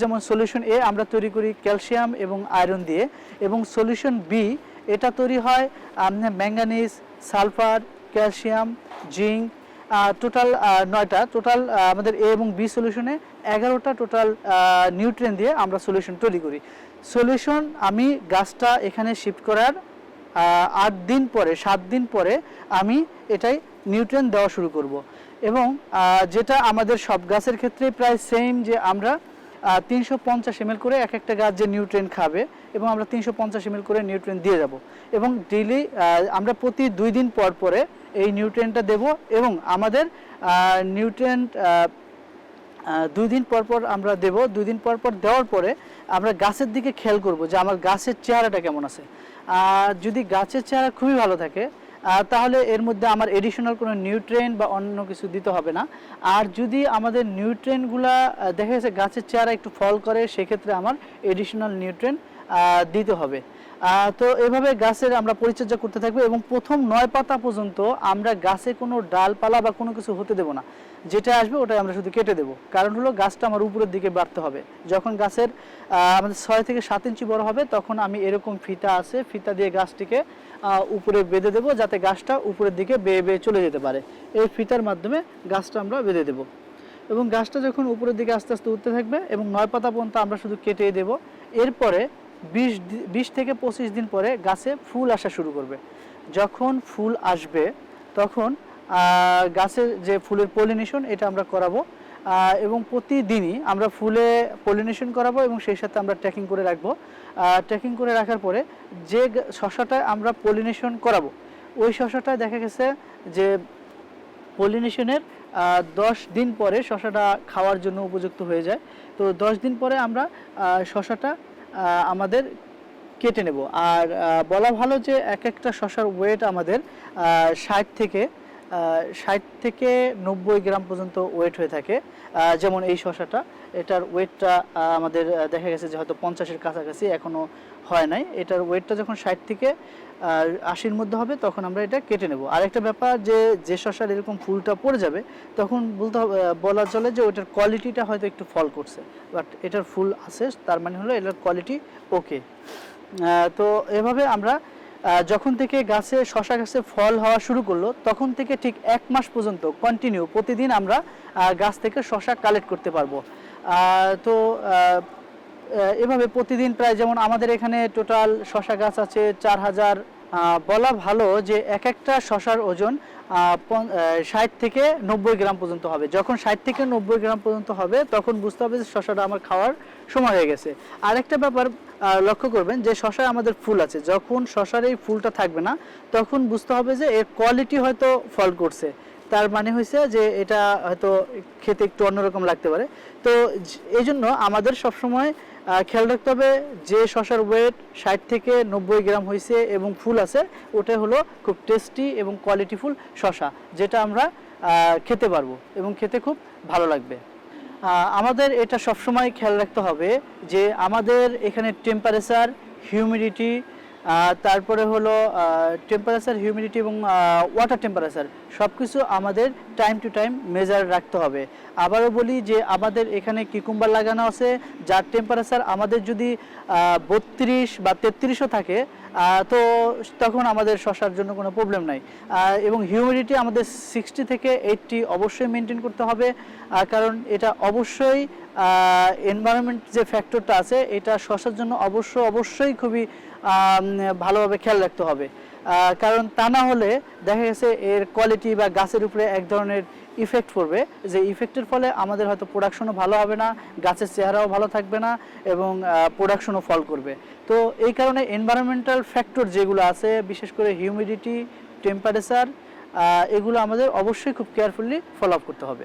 যেমন সলিউশন এ আমরা তৈরি করি ক্যালসিয়াম এবং আয়রন দিয়ে, এবং সলিউশন বি এটা তৈরি হয় manganese sulphur calcium zinc total নয়টা টোটাল আমাদের এ এবং বি সলিউশনে এগারোটা টোটাল নিউট্রেন দিয়ে আমরা সলিউশন তৈরি করি। সলিউশন আমি গাছটা এখানে শিফট করার আট দিন পরে, সাত দিন পরে আমি এটাই নিউট্রেন দেওয়া শুরু করব। এবং যেটা আমাদের সব গাছের ক্ষেত্রে প্রায় সেম যে আমরা তিনশো পঞ্চাশ এম করে এক একটা গাছ যে নিউট্রিয়েন্ট খাবে এবং আমরা তিনশো পঞ্চাশ এম করে নিউট্রিয়েন্ট দিয়ে যাব। এবং ডেইলি আমরা প্রতি দুই দিন পর পরে এই নিউট্রিয়েন্টটা দেব এবং আমাদের নিউট্রিয়েন্ট আহ, দুই দিন পর পর আমরা দেব। দুই দিন পর পর দেওয়ার পরে আমরা গাছের দিকে খেয়াল করব যে আমার গাছের চেহারাটা কেমন আছে। আর যদি গাছের চেহারা খুবই ভালো থাকে তাহলে এর মধ্যে আমার এডিশনাল কোনো নিউট্রেন বা অন্য কিছু দিতে হবে না। আর যদি আমাদের নিউট্রেনগুলা দেখা গেছে গাছের চেহারা একটু ফল করে, সেক্ষেত্রে আমার এডিশনাল নিউট্রেন দিতে হবে। তো এভাবে গাছের আমরা পরিচর্যা করতে থাকব এবং প্রথম নয় পাতা পর্যন্ত আমরা গাছে কোনো ডালপালা বা কোনো কিছু হতে দেবো না। যেটা আসবে ওটাই আমরা শুধু কেটে দেবো। কারণ হলো গাছটা আমার উপরের দিকে বাড়তে হবে। যখন গাছের আমাদের ছয় থেকে সাত ইঞ্চি বড় হবে তখন আমি এরকম ফিতা আছে, ফিতা দিয়ে গাছটিকে উপরে বেঁধে দেবো যাতে গাছটা উপরের দিকে বেয়ে বেয়ে চলে যেতে পারে। এই ফিতার মাধ্যমে গাছটা আমরা বেঁধে দেবো। এবং গাছটা যখন উপরের দিকে আস্তে আস্তে উঠতে থাকবে এবং নয় পাতা পর্যন্ত আমরা শুধু কেটে দেব। এরপরে বিশ বিশ থেকে পঁচিশ দিন পরে গাছে ফুল আসা শুরু করবে। যখন ফুল আসবে, তখন গাছের যে ফুলের পলিনেশন এটা আমরা করাবো এবং প্রতিদিনই আমরা ফুলে পলিনেশন করাবো এবং সেই সাথে আমরা ট্র্যাকিং করে রাখব। ট্র্যাকিং করে রাখার পরে যে শশাটায় আমরা পলিনেশন করাবো, ওই শশাটায় দেখা গেছে যে পলিনেশনের দশ দিন পরে শশাটা খাওয়ার জন্য উপযুক্ত হয়ে যায়। তো দশ দিন পরে আমরা শশাটা আমাদের কেটে নেব। আর বলা ভালো যে এক একটা শশার ওয়েট আমাদের ষাট থেকে ষাট থেকে নব্বই গ্রাম পর্যন্ত ওয়েট হয়ে থাকে। যেমন এই শশাটা এটার ওয়েটটা আমাদের দেখা গেছে যে হয়তো পঞ্চাশের কাছাকাছি এখনও হয় নাই। এটার ওয়েটটা যখন ষাট থেকে আশির মধ্যে হবে, তখন আমরা এটা কেটে নেব। আর একটা ব্যাপার যে যে শশার এরকম ফুলটা পড়ে যাবে, তখন বলতে হবে বলা চলে যে ওইটার কোয়ালিটিটা হয়তো একটু ফল করছে। বাট এটার ফুল আছে, তার মানে হলো এটার কোয়ালিটি ওকে তো এভাবে আমরা যখন থেকে গাছে, শশা গাছে ফল হওয়া শুরু করল, তখন থেকে ঠিক এক মাস পর্যন্ত কন্টিনিউ প্রতিদিন আমরা গাছ থেকে শশা কালেক্ট করতে পারব। তো এভাবে প্রতিদিন প্রায় যেমন আমাদের এখানে টোটাল শশা গাছ আছে চার হাজার বলা ভালো যে এক একটা শশার ওজন ষাট থেকে নব্বই গ্রাম পর্যন্ত হবে। যখন ষাট থেকে নব্বই গ্রাম পর্যন্ত হবে, তখন বুঝতে হবে যে শশাটা আমার খাওয়ার সময় হয়ে গেছে। আরেকটা ব্যাপার লক্ষ্য করবেন যে শশায় আমাদের ফুল আছে। যখন শশার এই ফুলটা থাকবে না, তখন বুঝতে হবে যে এর কোয়ালিটি হয়তো ফল করছে। তার মানে হয়েছে যে এটা হয়তো খেতে একটু অন্যরকম লাগতে পারে। তো এই জন্য আমাদের সবসময় খেয়াল রাখতে হবে যে শশার ওয়েট ষাট থেকে নব্বই গ্রাম হয়েছে এবং ফুল আছে, ওটা হলো খুব টেস্টি এবং কোয়ালিটিফুল শশা যেটা আমরা খেতে পারব এবং খেতে খুব ভালো লাগবে। আমাদের এটা সবসময় খেয়াল রাখতে হবে যে আমাদের এখানে টেম্পারেচার হিউমিডিটি তারপরে হলো টেম্পারেচার হিউমিডিটি এবং ওয়াটার টেম্পারেচার সব কিছু আমাদের টাইম টু টাইম মেজার রাখতে হবে। আবারও বলি যে আমাদের এখানে কিকুম্বার লাগানো আছে, যার টেম্পারেচার আমাদের যদি বত্রিশ বা তেত্রিশও থাকে তো তখন আমাদের শশার জন্য কোনো প্রবলেম নাই। এবং হিউমিডিটি আমাদের সিক্সটি থেকে এইটটি অবশ্যই মেনটেন করতে হবে কারণ এটা অবশ্যই এনভায়রনমেন্ট যে ফ্যাক্টরটা আছে, এটা শশার জন্য অবশ্য অবশ্যই খুবই ভালোভাবে খেয়াল রাখতে হবে। কারণ তা না হলে দেখা গেছে এর কোয়ালিটি বা গাছের উপরে এক ধরনের ইফেক্ট পড়বে। যে ইফেক্টের ফলে আমাদের হয়তো প্রোডাকশনও ভালো হবে না, গাছের চেহারাও ভালো থাকবে না এবং প্রোডাকশনও ফল করবে। তো এই কারণে এনভায়রনমেন্টাল ফ্যাক্টর যেগুলো আছে, বিশেষ করে হিউমিডিটি টেম্পারেচার এগুলো আমাদের অবশ্যই খুব কেয়ারফুলি ফলো আপ করতে হবে।